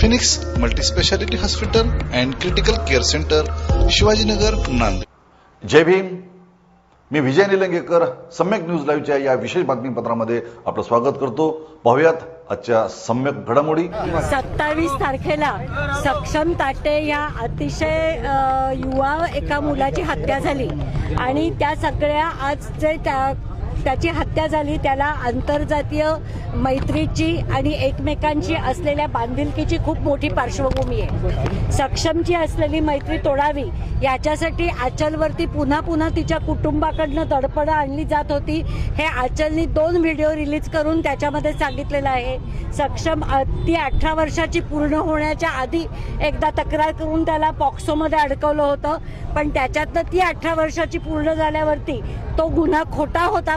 Phoenix multispeciality hospital and critical care centre Shivajinagar Nanded. Jai Bhim. Me Vijay Nilangekar Samyak news लाईव्हच्या या विशेष बातमीपत्रामध्ये आपलं स्वागत करतो. पाहुयात आजच्या सम्यक घडामोडी. सत्तावीस तारखेला सक्षम ताटे या अतिशय युवा एका मुलाची हत्या झाली. आणि त्या सगळ्या आज जे त्या त्याची हत्या झाली त्याला आंतरजातीय मैत्रीची आणि एकमेकांची असलेल्या बांधिलकीची खूप मोठी पार्श्वभूमी आहे. सक्षमची असलेली मैत्री तोडावी याच्यासाठी आचलवरती पुन्हा पुन्हा तिच्या कुटुंबाकडनं दडपडं आणली जात होती. हे आचलनी दोन व्हिडिओ रिलीज करून त्याच्यामध्ये सांगितलेलं आहे. सक्षम ती अठरा वर्षाची पूर्ण होण्याच्या आधी एकदा तक्रार करून त्याला पॉक्सोमध्ये अडकवलं होतं. पण त्याच्यातनं ती अठरा वर्षाची पूर्ण झाल्यावरती तो गुन्हा खोटा होता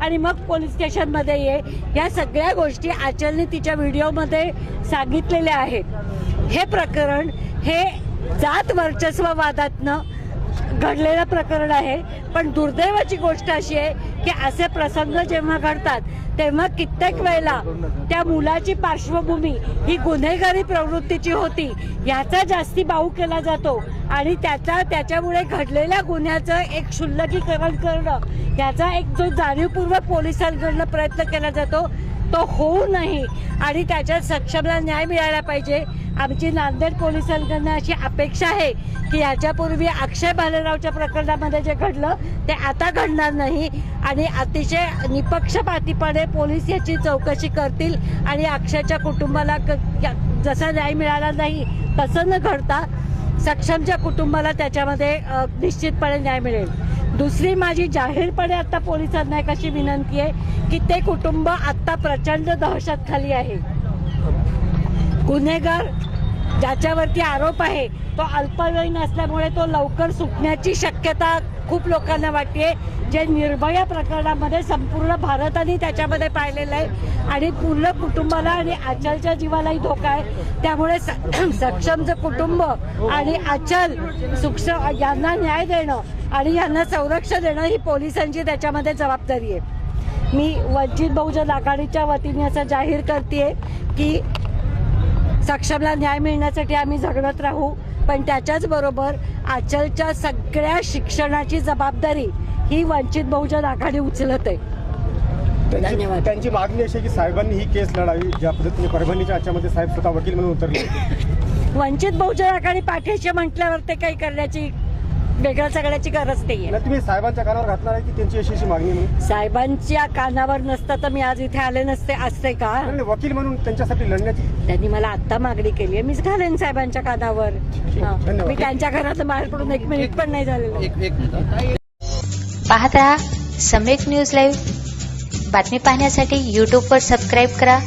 आणि मग पोलीस स्टेशनमध्ये ये. या सगळ्या गोष्टी आचलने तिच्या व्हिडिओमध्ये सांगितलेल्या आहेत. हे प्रकरण हे जात वर्चस्ववादातनं घडलेलं प्रकरण आहे. पण दुर्दैवाची गोष्ट अशी आहे की असे प्रसंग जेव्हा घडतात तेव्हा कित्येक वेळेला त्या मुलाची पार्श्वभूमी ही गुन्हेगारी प्रवृत्तीची होती. याचा जास्ती बाऊ केला जातो आणि त्याचा त्याच्यामुळे घडलेल्या गुन्ह्याचं एक क्षुल्लकीकरण करणं याचा एक जो जाणीवपूर्वक पोलिसांकडनं प्रयत्न केला जातो तो होऊ नये आणि त्याच्यात सक्षमला न्याय मिळायला पाहिजे. आमची नांदेड पोलिसांकडनं अशी अपेक्षा आहे की याच्यापूर्वी अक्षय भालेरावच्या प्रकरणामध्ये जे घडलं ते आता घडणार नाही. आणि अतिशय निपक्षपातीपणे पोलीस याची चौकशी करतील आणि अक्षयच्या कुटुंबाला क- जसा न्याय मिळाला नाही तसं न घडता सक्षमच्या कुटुंबाला त्याच्यामध्ये निश्चितपणे न्याय मिळेल. दुसरी माझी जाहीरपणे आता पोलिसांना एक अशी विनंती आहे की ते कुटुंब आत्ता प्रचंड दहशत खाली आहे. गुन्हेगार ज्याच्यावरती आरोप आहे तो अल्पवयीन असल्यामुळे तो लवकर सुटण्याची शक्यता खूप लोकांना वाटते. जे निर्भया प्रकरणामध्ये संपूर्ण भारताने त्याच्यामध्ये पाहिलेलं आहे आणि पूर्ण कुटुंबाला आणि आचलच्या जीवालाही धोका आहे. त्यामुळे स- सक्षमचं कुटुंब आणि आचल सुक्ष यांना न्याय देणं आणि यांना संरक्षण देणं ही पोलिसांची त्याच्यामध्ये जबाबदारी आहे. मी वंचित बहुजन आघाडीच्या वतीने असं जाहीर करते की सक्षमला न्याय मिळण्यासाठी आम्ही झगडत राहू पण त्याच्याच बरोबर आचलच्या सगळ्या शिक्षणाची जबाबदारी ही वंचित बहुजन आघाडी उचलत आहे त्यांची धन्यवाद. त्यांची मागणी अशी की साहेबांनी ही केस लढावी ज्या पद्धतीने परभणीच्या याच्यामध्ये साहेब स्वतः वकील म्हणून उतरले. वंचित बहुजन आघाडी पाठीशी म्हटल्यावर ते काही करण्याची वेगळं सगळ्याची गरज नाहीये. नाही तुम्ही साहेबांच्या कानावर घातणार आहे की त्यांची अशी अशी मागणी म्हणून साहेबांच्या कानावर नसतं तर मी आज इथे आले नसते असते का? वकील म्हणून त्यांच्यासाठी लढण्याची. त्यांनी मला आत्ता मागणी केली आहे. मीच घालेन साहेबांच्या कानावर. हा. धन्यवाद. मी त्यांच्या घरात बाहेर पडून एक मिनिट पण नाही झालेलं. पाहत रहा सम्यक न्यूज लाईव्ह बातमी पाहण्यासाठी यूट्यूबवर सबस्क्राईब करा.